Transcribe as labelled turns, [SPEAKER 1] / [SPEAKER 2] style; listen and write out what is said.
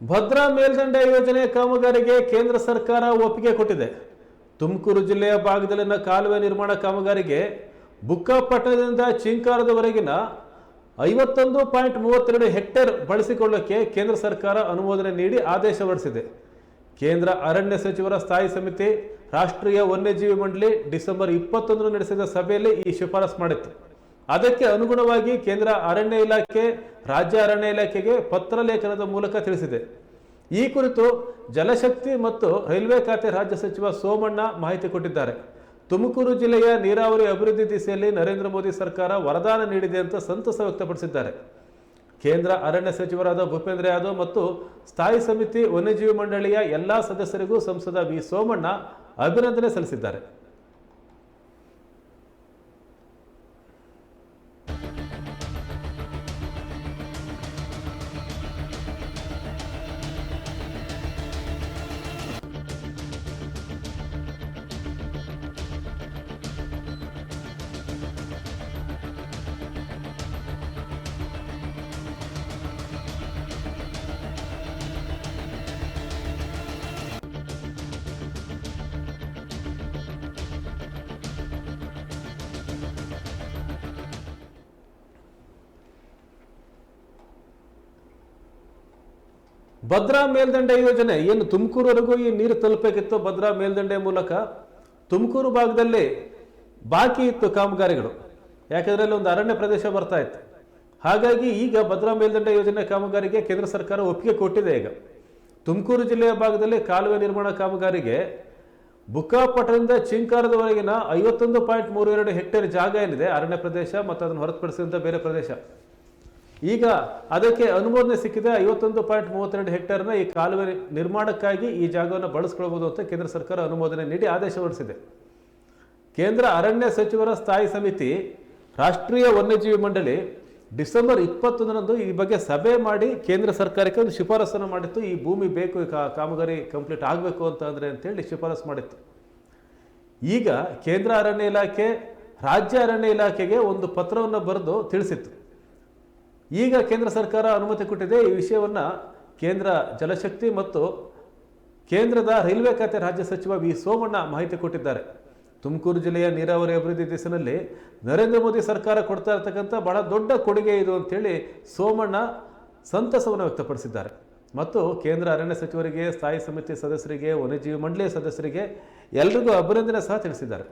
[SPEAKER 1] ಭದ್ರಾ ಮೇಲ್ದಂಡೆ ಯೋಜನೆ ಕಾಮಗಾರಿಗೆ ಕೇಂದ್ರ ಸರ್ಕಾರ ಒಪ್ಪಿಗೆ ಕೊಟ್ಟಿದೆ. ತುಮಕೂರು ಜಿಲ್ಲೆಯ ಭಾಗದಲ್ಲಿನ ಕಾಲುವೆ ನಿರ್ಮಾಣ ಕಾಮಗಾರಿಗೆ ಬುಕ್ಕಾಪಟ್ಟಣದಿಂದ ಚಿಂಕಾರದವರೆಗಿನ ಐವತ್ತೊಂದು ಪಾಯಿಂಟ್ ಮೂವತ್ತೆರಡು ಹೆಕ್ಟೇರ್ ಬಳಸಿಕೊಳ್ಳಕ್ಕೆ ಕೇಂದ್ರ ಸರ್ಕಾರ ಅನುಮೋದನೆ ನೀಡಿ ಆದೇಶ ಹೊರಡಿಸಿದೆ. ಕೇಂದ್ರ ಅರಣ್ಯ ಸಚಿವರ ಸ್ಥಾಯಿ ಸಮಿತಿ ರಾಷ್ಟ್ರೀಯ ವನ್ಯಜೀವಿ ಮಂಡಳಿ ಡಿಸೆಂಬರ್ ಇಪ್ಪತ್ತೊಂದರ ನಡೆಸಿದ ಸಭೆಯಲ್ಲಿ ಈ ಶಿಫಾರಸು ಮಾಡಿತ್ತು. ಅದಕ್ಕೆ ಅನುಗುಣವಾಗಿ ಕೇಂದ್ರ ಅರಣ್ಯ ಇಲಾಖೆ, ರಾಜ್ಯ ಅರಣ್ಯ ಇಲಾಖೆಗೆ ಪತ್ರ ಲೇಖನದ ಮೂಲಕ ತಿಳಿಸಿದೆ. ಈ ಕುರಿತು ಜಲಶಕ್ತಿ ಮತ್ತು ರೈಲ್ವೆ ಖಾತೆ ರಾಜ್ಯ ಸಚಿವ ಸೋಮಣ್ಣ ಮಾಹಿತಿ ಕೊಟ್ಟಿದ್ದಾರೆ. ತುಮಕೂರು ಜಿಲ್ಲೆಯ ನೀರಾವರಿ ಅಭಿವೃದ್ಧಿ ದಿಸೆಯಲ್ಲಿ ನರೇಂದ್ರ ಮೋದಿ ಸರ್ಕಾರ ವರದಾನ ನೀಡಿದೆ ಅಂತ ಸಂತಸ ವ್ಯಕ್ತಪಡಿಸಿದ್ದಾರೆ. ಕೇಂದ್ರ ಅರಣ್ಯ ಸಚಿವರಾದ ಭೂಪೇಂದ್ರ ಯಾದವ್ ಮತ್ತು ಸ್ಥಾಯಿ ಸಮಿತಿ ವನ್ಯಜೀವಿ ಮಂಡಳಿಯ ಎಲ್ಲಾ ಸದಸ್ಯರಿಗೂ ಸಂಸದ ವಿ ಸೋಮಣ್ಣ ಅಭಿನಂದನೆ ಸಲ್ಲಿಸಿದ್ದಾರೆ. ಭದ್ರಾ ಮೇಲ್ದಂಡೆ ಯೋಜನೆ, ಏನು ತುಮಕೂರುವರೆಗೂ ಈ ನೀರು ತಲುಪಬೇಕಿತ್ತು ಭದ್ರಾ ಮೇಲ್ದಂಡೆ ಮೂಲಕ? ತುಮಕೂರು ಭಾಗದಲ್ಲಿ ಬಾಕಿ ಇತ್ತು ಕಾಮಗಾರಿಗಳು. ಯಾಕಂದ್ರೆ ಅಲ್ಲಿ ಒಂದು ಅರಣ್ಯ ಪ್ರದೇಶ ಬರ್ತಾ ಇತ್ತು. ಹಾಗಾಗಿ ಈಗ ಭದ್ರಾ ಮೇಲ್ದಂಡೆ ಯೋಜನೆ ಕಾಮಗಾರಿಗೆ ಕೇಂದ್ರ ಸರ್ಕಾರ ಒಪ್ಪಿಗೆ ಕೊಟ್ಟಿದೆ ಈಗ. ತುಮಕೂರು ಜಿಲ್ಲೆಯ ಭಾಗದಲ್ಲಿ ಕಾಲುವೆ ನಿರ್ಮಾಣ ಕಾಮಗಾರಿಗೆ ಬುಕ್ಕಾಪಟ್ಟಣದಿಂದ ಚಿಂಕಾರದವರೆಗಿನ ಐವತ್ತೊಂದು ಪಾಯಿಂಟ್ ಮೂರು ಎರಡು ಹೆಕ್ಟೇರ್ ಜಾಗ ಏನಿದೆ, ಅರಣ್ಯ ಪ್ರದೇಶ ಮತ್ತು ಅದನ್ನು ಹೊರತುಪಡಿಸಿದಂಥ ಬೇರೆ ಪ್ರದೇಶ. ಈಗ ಅದಕ್ಕೆ ಅನುಮೋದನೆ ಸಿಕ್ಕಿದೆ ಐವತ್ತೊಂದು ಪಾಯಿಂಟ್ ಮೂವತ್ತೆರಡು ಹೆಕ್ಟೇರ್ನ ಈ ಕಾಲುವೆ ನಿರ್ಮಾಣಕ್ಕಾಗಿ ಈ ಜಾಗವನ್ನು ಬಳಸ್ಕೊಳ್ಬೋದು ಅಂತ ಕೇಂದ್ರ ಸರ್ಕಾರ ಅನುಮೋದನೆ ನೀಡಿ ಆದೇಶ ಹೊರಡಿಸಿದೆ. ಕೇಂದ್ರ ಅರಣ್ಯ ಸಚಿವರ ಸ್ಥಾಯಿ ಸಮಿತಿ ರಾಷ್ಟ್ರೀಯ ವನ್ಯಜೀವಿ ಮಂಡಳಿ ಡಿಸೆಂಬರ್ ಇಪ್ಪತ್ತೊಂದರಂದು ಈ ಬಗ್ಗೆ ಸಭೆ ಮಾಡಿ ಕೇಂದ್ರ ಸರ್ಕಾರಕ್ಕೆ ಒಂದು ಶಿಫಾರಸನ್ನು ಮಾಡಿತ್ತು. ಈ ಭೂಮಿ ಬೇಕು ಕಾಮಗಾರಿ ಕಂಪ್ಲೀಟ್ ಆಗಬೇಕು ಅಂತ ಅಂದರೆ ಅಂತೇಳಿ ಶಿಫಾರಸು ಮಾಡಿತ್ತು. ಈಗ ಕೇಂದ್ರ ಅರಣ್ಯ ಇಲಾಖೆ ರಾಜ್ಯ ಅರಣ್ಯ ಇಲಾಖೆಗೆ ಒಂದು ಪತ್ರವನ್ನು ಬರೆದು ತಿಳಿಸಿತ್ತು. ಈಗ ಕೇಂದ್ರ ಸರ್ಕಾರ ಅನುಮತಿ ಕೊಟ್ಟಿದೆ. ಈ ವಿಷಯವನ್ನು ಕೇಂದ್ರ ಜಲಶಕ್ತಿ ಮತ್ತು ಕೇಂದ್ರದ ರೈಲ್ವೆ ಖಾತೆ ರಾಜ್ಯ ಸಚಿವ ವಿ ಸೋಮಣ್ಣ ಮಾಹಿತಿ ಕೊಟ್ಟಿದ್ದಾರೆ. ತುಮಕೂರು ಜಿಲ್ಲೆಯ ನೀರಾವರಿ ಅಭಿವೃದ್ಧಿ ದಿಸಿನಲ್ಲಿ ನರೇಂದ್ರ ಮೋದಿ ಸರ್ಕಾರ ಕೊಡ್ತಾ ಇರತಕ್ಕಂಥ ಬಹಳ ದೊಡ್ಡ ಕೊಡುಗೆ ಇದು ಅಂತೇಳಿ ಸೋಮಣ್ಣ ಸಂತಸವನ್ನು ವ್ಯಕ್ತಪಡಿಸಿದ್ದಾರೆ. ಮತ್ತು ಕೇಂದ್ರ ಅರಣ್ಯ ಸಚಿವರಿಗೆ, ಸ್ಥಾಯಿ ಸಮಿತಿ ಸದಸ್ಯರಿಗೆ, ವನ್ಯಜೀವಿ ಮಂಡಳಿಯ ಸದಸ್ಯರಿಗೆ ಎಲ್ರಿಗೂ ಅಭಿನಂದನೆ ಸಹ ತಿಳಿಸಿದ್ದಾರೆ.